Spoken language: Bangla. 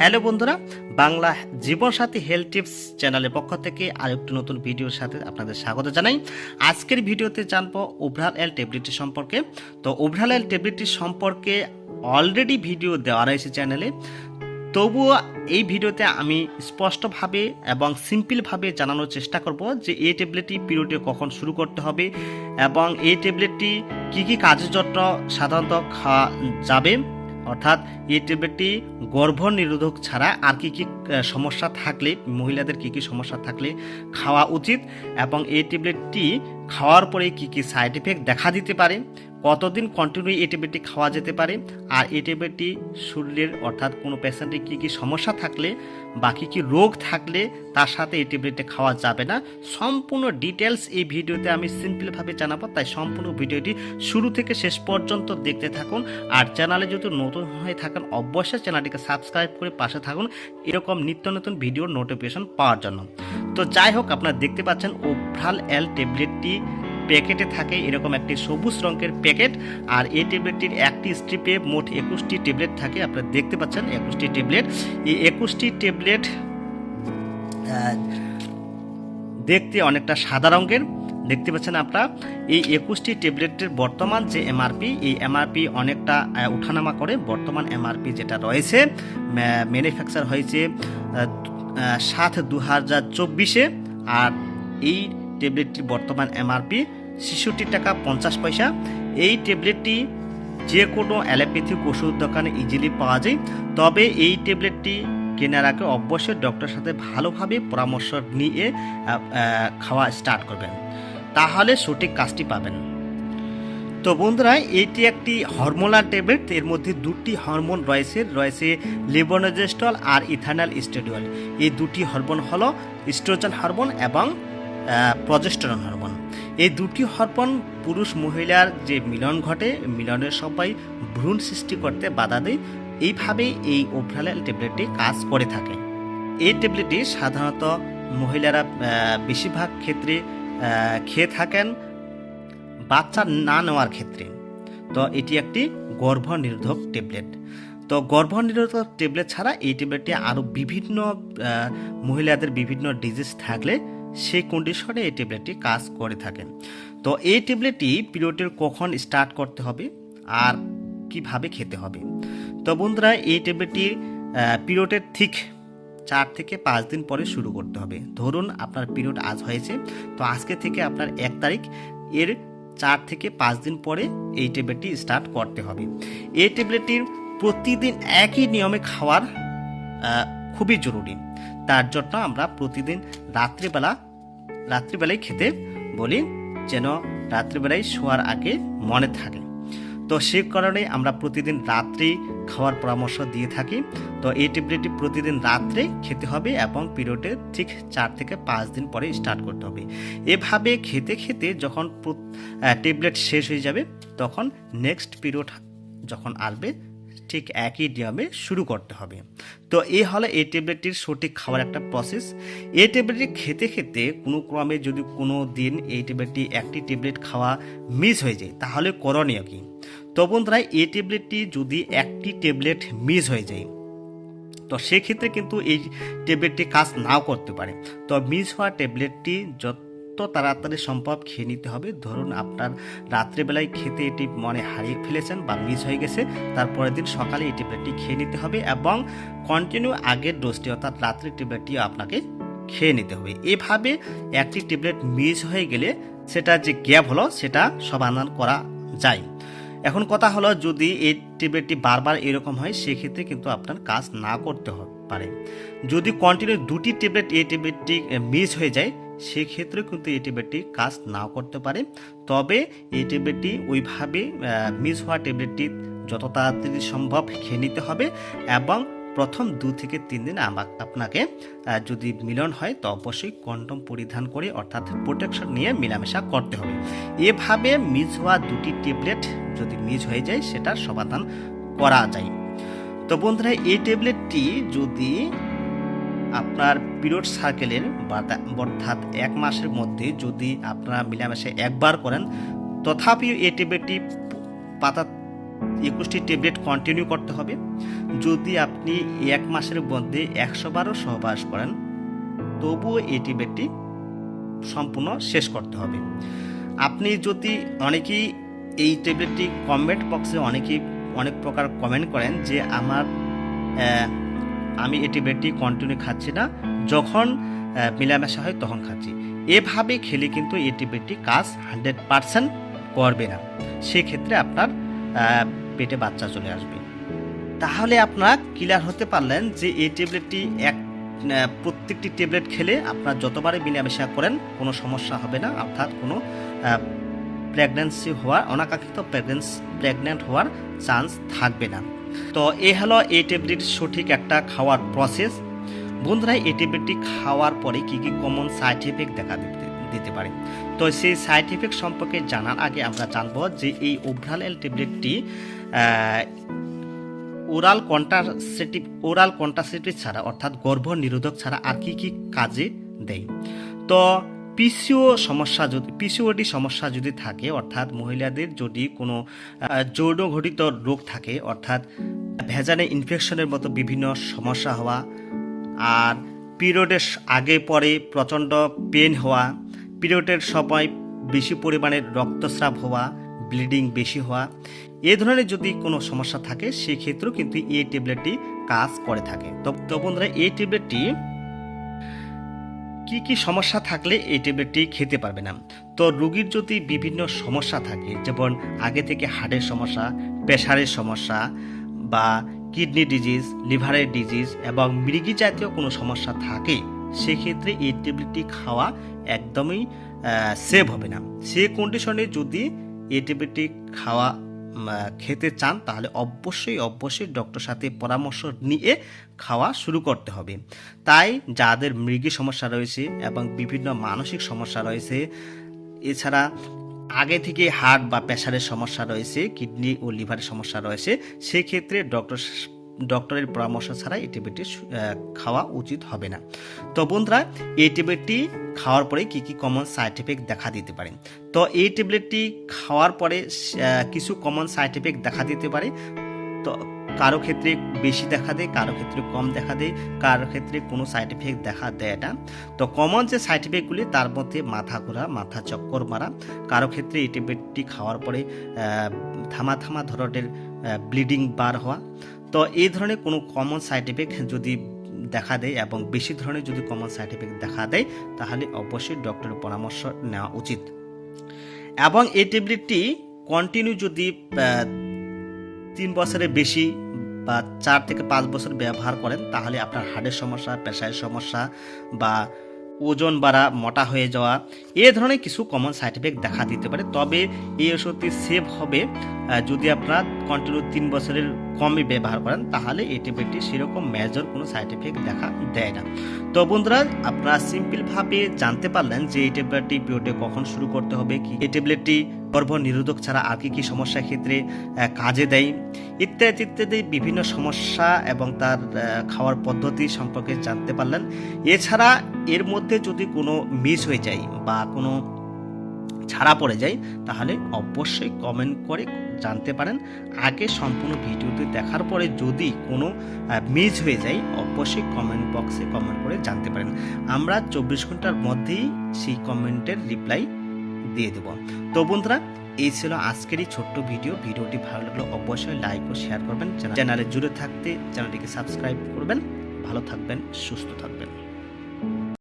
হ্যালো বন্ধুরা, বাংলা জীবনসাথী হেলথ টিপস চ্যানেলের পক্ষ থেকে আরেকটি নতুন ভিডিওর সাথে আপনাদের স্বাগত জানাই। আজকের ভিডিওতে জানব ওভরাল এল ট্যাবলেটটি সম্পর্কে। তো ওভরাল এল ট্যাবলেটটি সম্পর্কে অলরেডি ভিডিও দেওয়া রয়েছে চ্যানেলে। তবুও এই ভিডিওতে আমি স্পষ্টভাবে এবং সিম্পলভাবে জানানোর চেষ্টা করব যে এই ট্যাবলেটটি পিরিয়ডে কখন শুরু করতে হবে এবং এই ট্যাবলেটটি কী কী কাজের জন্য সাধারণত খাওয়া যাবে। অর্থাৎ এই ট্যাবলেটটি গর্ভ নিরোধক ছাড়া আর কি কি সমস্যা থাকলে, মহিলাদের কি কি সমস্যা থাকলে খাওয়া উচিত এবং এই ট্যাবলেটটি খাওয়ার পরে কি কি সাইড এফেক্ট দেখা দিতে পারে কতদিন কন্টিনিউ এই খাওয়া যেতে পারে? আর এই শরীরের অর্থাৎ কোনো পেশেন্টের কী কী সমস্যা থাকলে বা কী রোগ থাকলে, তার সাথে এই খাওয়া যাবে না? সম্পূর্ণ ডিটেলস এই ভিডিওতে আমি সিম্পলভাবে জানাব, তাই সম্পূর্ণ ভিডিওটি শুরু থেকে শেষ পর্যন্ত দেখতে থাকুন। আর চ্যানেলে যদি নতুন হয়ে থাকেন, অবশ্যই চ্যানেলটিকে সাবস্ক্রাইব করে পাশে থাকুন। এরকম নিত্য নতুন ভিডিওর নোটিফিকেশন পাওয়ার জন্য। তো যাই হোক, আপনারা দেখতে পাচ্ছেন ওভরাল এল ট্যাবলেটটি প্যাকেটে থাকে এরকম একটি সবুজ রঙের প্যাকেট, আর এই ট্যাবলেটটির একটি স্ট্রিপে মোট একুশটি ট্যাবলেট থাকে। আপনারা দেখতে পাচ্ছেন একুশটি ট্যাবলেট। এই একুশটি ট্যাবলেট দেখতে অনেকটা সাদা রঙের। দেখতে পাচ্ছেন আপনারা, এই একুশটি ট্যাবলেটের বর্তমান যে এমআরপি, এই এমআরপি অনেকটা উঠানামা করে। বর্তমান এমআরপি যেটা রয়েছে ম্যানুফ্যাকচার হয়েছে সাত দু হাজার চব্বিশে। আর এই ট্যাবলেটটির বর্তমান এমআরপি ছেষট্টি টাকা পঞ্চাশ পয়সা। এই ট্যাবলেটটি যে কোনো অ্যালোপ্যাথিক ওষুধ দোকানে ইজিলি পাওয়া যায়। তবে এই ট্যাবলেটটি কেনার আগে অবশ্যই ডক্টরের সাথে ভালোভাবে পরামর্শ নিয়ে খাওয়া স্টার্ট করবেন। তাহলে সঠিক কাজটি পাবেন। তো বন্ধুরা, এটি একটি হরমোনাল ট্যাবলেট। এর মধ্যে দুটি হরমোন রয়েছে। রয়েছে লিবোনোজেস্টল আর ইথানল স্টেডিওল। এই দুটি হরমোন হলো স্ট্রোজেন হরমোন এবং প্রজেস্টেরন হরমোন এই দুটি হরমোন পুরুষ মহিলার যে মিলন ঘটে, মিলনের সবাই ভ্রূণ সৃষ্টি করতে বাধা দেয়। এইভাবেই এই ওভরাল ট্যাবলেটটি কাজ করে থাকে। এই ট্যাবলেটটি সাধারণত মহিলারা বেশিরভাগ ক্ষেত্রে খেয়ে থাকেন বাচ্চা না নেওয়ার ক্ষেত্রে। তো এটি একটি গর্ভ নিরোধক ট্যাবলেট। তো গর্ভ নিরোধক ট্যাবলেট ছাড়া এই ট্যাবলেটটি আরও বিভিন্ন মহিলাদের বিভিন্ন ডিজিজ থাকলে সেই কন্ডিশনে এই ট্যাবলেটটি কাজ করে থাকেন। তো এই ট্যাবলেটটি পিরিয়ডের কখন স্টার্ট করতে হবে আর কীভাবে খেতে হবে? তো বন্ধুরা, এই ট্যাবলেটটি পিরিয়ডের ঠিক চার থেকে পাঁচ দিন পরে শুরু করতে হবে। ধরুন আপনার পিরিয়ড আজ হয়েছে, তো আজকে থেকে আপনার এক তারিখ, এর চার থেকে পাঁচ দিন পরে এই ট্যাবলেটটি স্টার্ট করতে হবে। এই ট্যাবলেটটির প্রতিদিন একই নিয়মে খাওয়ার খুবই জরুরি। তার জন্য আমরা প্রতিদিন রাত্রিবেলা রাত্রিবেলায় খেতে বলি যেন রাত্রিবেলায় শোয়ার আগে মনে থাকে। তো সে কারণে আমরা প্রতিদিন রাত্রি খাওয়ার পরামর্শ দিয়ে থাকি। তো এই ট্যাবলেটটি প্রতিদিন রাত্রে খেতে হবে এবং পিরিয়ডে ঠিক চার থেকে পাঁচ দিন পরে স্টার্ট করতে হবে। এভাবে খেতে খেতে যখন ট্যাবলেট শেষ হয়ে যাবে, তখন নেক্সট পিরিয়ড যখন আসবে ঠিক একই নিয়মে শুরু করতে হবে। তো এই হলো এই ট্যাবলেটটির সঠিক খাওয়ার একটা প্রসেস এই ট্যাবলেটটি খেতে খেতে কোনো ক্রমে যদি কোনো দিন এই ট্যাবলেটটি একটি ট্যাবলেট খাওয়া মিস হয়ে যায়, তাহলে করণীয় কি? তো বন্ধুরা, এই ট্যাবলেটটি যদি একটি ট্যাবলেট মিস হয়ে যায়, তো সেক্ষেত্রে কিন্তু এই ট্যাবলেটটি কাজ নাও করতে পারে। তো মিস হওয়া ট্যাবলেটটি যত তাড়াতাড়ি সম্ভব খেয়ে নিতে হবে। ধরুন আপনার রাত্রেবেলায় খেতে এটি মনে হারিয়ে ফেলেছেন বা মিস হয়ে গেছে, তারপরের দিন সকালে এই ট্যাবলেটটি খেয়ে নিতে হবে এবং কন্টিনিউ আগের ডোজটি অর্থাৎ রাত্রির ট্যাবলেটটিও আপনাকে খেয়ে নিতে হবে। এভাবে একটি ট্যাবলেট মিস হয়ে গেলে সেটা যে গ্যাপ হলো, সেটা সমাধান করা যায়। এখন কথা হলো, যদি এই ট্যাবলেটটি বারবার এরকম হয়, সেক্ষেত্রে কিন্তু আপনার কাজ না করতে পারে। যদি কন্টিনিউ দুটি ট্যাবলেট এই ট্যাবলেটটি মিস হয়ে যায় সেক্ষেত্রে কিন্তু এই ট্যাবলেটটি কাজ নাও করতে পারে। তবে এই ট্যাবলেটটি ওইভাবে মিস হওয়া ট্যাবলেটটি যত তাড়াতাড়ি সম্ভব খেয়ে নিতে হবে এবং প্রথম দু থেকে তিন দিন আমা- আপনাকে যদি মিলন হয় তো অবশ্যই কন্ডম পরিধান করে অর্থাৎ প্রোটেকশন নিয়ে মেলামেশা করতে হবে। এভাবে মিস হওয়া দুটি ট্যাবলেট যদি মিস হয়ে যায় সেটার সমাধান করা যায়। তো বন্ধুরা, এই ট্যাবলেটটি যদি আপনার পিরিয়ড সার্কেলের অর্থাৎ এক মাসের মধ্যে যদি আপনারা মিলামেশা একবার করেন, তথাপিও এই ট্যাবলেটটি পাতা একুশটি ট্যাবলেট কন্টিনিউ করতে হবে। যদি আপনি এক মাসের মধ্যে একশো বারো সহবাস করেন, তবুও এই ট্যাবলেটটি সম্পূর্ণ শেষ করতে হবে। আপনি যদি অনেকেই এই ট্যাবলেটটি কমেন্ট বক্সে অনেকেই অনেক প্রকার কমেন্ট করেন যে আমার আমি এই ট্যাবলেটটি কন্টিনিউ খাচ্ছি না। যখন মেলামেশা হয় তখন খাচ্ছি। এভাবে খেলে কিন্তু এই ট্যাবলেটটি কাজ হান্ড্রেড পারসেন্ট করবে না। সেক্ষেত্রে আপনার পেটে বাচ্চা চলে আসবে। তাহলে আপনারা ক্লিয়ার হতে পারলেন যে এই ট্যাবলেটটি এক প্রত্যেকটি ট্যাবলেট খেলে আপনার যতবারই মিলামেশা করেন কোনো সমস্যা হবে না, অর্থাৎ কোনো প্রেগন্যান্সি হওয়ার, অনাকাঙ্ক্ষিত প্রেগনেন্স প্রেগনেন্ট হওয়ার চান্স থাকবে না। তো এ হলো এই ট্যাবলেট সঠিক একটা খাওয়ার প্রসেস বন্ধুরা এই ট্যাবলেটটি খাওয়ার পরে কি কি কমন সাইড এফেক্ট দেখা দিতে দিতে পারে? তো সেই সাইড এফেক্ট সম্পর্কে জানার আগে আমরা জানব যে এই ওভরাল এল ট্যাবলেটটি ওরাল কন্ট্রাসেপটিভ ওরাল কন্ট্রাসেপটিভ ছাড়া, অর্থাৎ গর্ভ নিরোধক ছাড়া আর কি কি কাজে দেয়? তো পিসিও সমস্যা যদি পিসিওডি সমস্যা যদি থাকে, অর্থাৎ মহিলাদের যদি কোনো যৌনঘটিত রোগ থাকে, অর্থাৎ ভেজানে ইনফেকশনের মতো বিভিন্ন সমস্যা হওয়া, আর পিরিয়ডের আগে পরে প্রচণ্ড পেন হওয়া, পিরিয়ডের সময় বেশি পরিমাণে রক্তস্রাব হওয়া ব্লিডিং বেশি হওয়া, এ ধরনের যদি কোনো সমস্যা থাকে, সেক্ষেত্রেও কিন্তু এই ট্যাবলেটটি কাজ করে থাকে। তো বন্ধুরা, এই ট্যাবলেটটি কি কি সমস্যা থাকলে এই ট্যাবলেটটি খেতে পারবে না? তো রোগীর যদি বিভিন্ন সমস্যা থাকে, যেমন আগে থেকে হার্টের সমস্যা প্রেশারের সমস্যা বা কিডনি ডিজিজ, লিভারের ডিজিজ এবং মৃগি জাতীয় কোনো সমস্যা থাকে, সেক্ষেত্রে এই ট্যাবলেটটি খাওয়া একদমই সেভ হবে না। সে কন্ডিশনে যদি এই ট্যাবলেটটি খাওয়া খেতে চান, তাহলে অবশ্যই অবশ্যই ডক্টর সাথে পরামর্শ নিয়ে খাওয়া শুরু করতে হবে। তাই যাদের মৃগী সমস্যা রয়েছে এবং বিভিন্ন মানসিক সমস্যা রয়েছে, এছাড়া আগে থেকে হার্ট বা প্রেশারের সমস্যা রয়েছে, কিডনি ও লিভারের সমস্যা রয়েছে, সেক্ষেত্রে ডক্টর ডক্টরের পরামর্শ ছাড়া এই খাওয়া উচিত হবে না। তো বন্ধুরা, এই ট্যাবলেটটি খাওয়ার পরে কি কি কমন সাইড এফেক্ট দেখা দিতে পারে? তো এই ট্যাবলেটটি খাওয়ার পরে কিছু কমন সাইড এফেক্ট দেখা দিতে পারে। তো কারও ক্ষেত্রে বেশি দেখা দেয়, কারও ক্ষেত্রে কম দেখা দেয়, কারও ক্ষেত্রে কোনো সাইড এফেক্ট দেখা দেয় এটা তো কমন যে সাইড এফেক্টগুলি তার মধ্যে মাথা ঘোরা, মাথা চক্কর মারা, কারও ক্ষেত্রে এই ট্যাবলেটটি খাওয়ার পরে থামা থামা ধরনের ব্লিডিং বার হওয়া তো এই ধরনের কোনো কমন সাইড এফেক্ট যদি দেখা দেয় এবং বেশি ধরনের যদি কমন সাইড এফেক্ট দেখা দেয়, তাহলে অবশ্যই ডক্টরের পরামর্শ নেওয়া উচিত। এবং এই ট্যাবলেটটি কন্টিনিউ যদি তিন বছরের বেশি বা চার থেকে পাঁচ বছর ব্যবহার করেন, তাহলে আপনার হার্টের সমস্যা প্রেশারের সমস্যা বা ওজন বাড়া, মোটা হয়ে যাওয়া, এ ধরনের কিছু কমন সাইড এফেক্ট দেখা দিতে পারে। তবে এই ওষুধটি সেভ হবে যদি আপনারা কন্টিনিউ তিন বছরের কমই ব্যবহার করেন, তাহলে এই ট্যাবলেটটি সেরকম মেজর কোনো সাইড এফেক্ট দেখা দেয় না। তো বন্ধুরা, আপনারা সিম্পলভাবে জানতে পারলেন যে এই ট্যাবলেটটি পিওটে কখন শুরু করতে হবে, কি এই ট্যাবলেটটি গর্ভ নিরোধক ছাড়া আর কি কি সমস্যার ক্ষেত্রে কাজে দেয়, ইত্যাদি ইত্যাদি বিভিন্ন সমস্যা এবং তার খাওয়ার পদ্ধতি সম্পর্কে জানতে পারলেন। এছাড়া এর মধ্যে যদি কোনো মিস হয়ে যায় বা কোনো ছাড়া পড়ে যায়, তাহলে অবশ্যই কমেন্ট করে জানতে পারেন। আগে সম্পূর্ণ ভিডিওটি দেখার পরে যদি কোনো মিস হয়ে যায়, অবশ্যই কমেন্ট বক্সে কমেন্ট করে জানতে পারেন। আমরা চব্বিশ ঘণ্টার মধ্যেই সেই কমেন্টের রিপ্লাই দিয়ে দেবো। তো বন্ধুরা, এই ছিল আজকের এই ছোট্ট ভিডিও। ভিডিওটি ভালো লাগলে অবশ্যই লাইক ও শেয়ার করবেন। চ্যানেলে জুড়ে থাকতে চ্যানেলটিকে সাবস্ক্রাইব করবেন। ভালো থাকবেন, সুস্থ থাকবেন।